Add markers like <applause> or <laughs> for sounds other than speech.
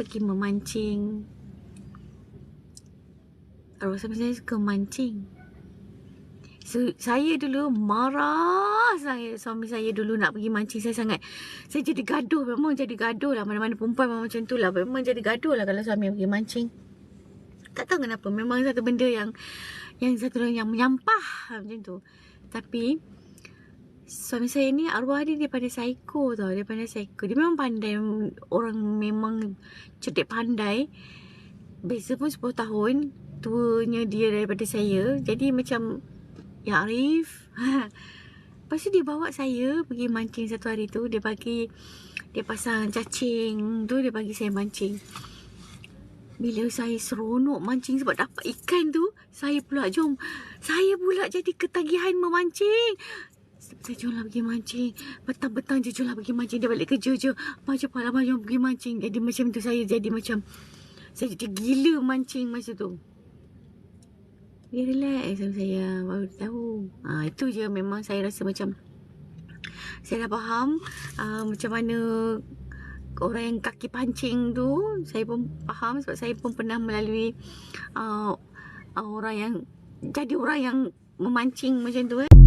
pergi memancing. Arwah suami saya suka mancing. So, saya dulu marah saya suami saya dulu nak pergi mancing saya sangat. Saya jadi gaduh memang jadi gaduh lah. Mana-mana perempuan memang macam tu lah. Memang jadi gaduh lah kalau suami pergi mancing. Tak tahu kenapa. Memang satu benda yang yang satu yang menyampah macam tu. Tapi suami saya ni arwah dia daripada psycho tau daripada psycho. Dia memang pandai orang memang cerdik pandai. Beza pun 10 tahun tuanya dia daripada saya. Jadi macam Ya Arif. <laughs> Lepas tu dia bawa saya pergi mancing satu hari tu. Dia bagi Dia pasang cacing. Tu Dia bagi saya mancing. Bila saya seronok mancing sebab dapat ikan tu Saya pula jom. Saya pula jadi ketagihan memancing saya jom lah pergi mancing. Petang-petang je jom lah pergi mancing. Dia balik kerja je. Macam pala jom pergi mancing. Jadi macam tu saya jadi macam Saya jadi gila mancing masa tu. Dia relax sama saya. Baru dia tahu. Ha, Itu je memang saya rasa macam Saya dah faham uh, Macam mana Orang yang kaki pancing tu Saya pun faham Sebab saya pun pernah melalui uh, uh, Orang yang Jadi orang yang Memancing macam tu eh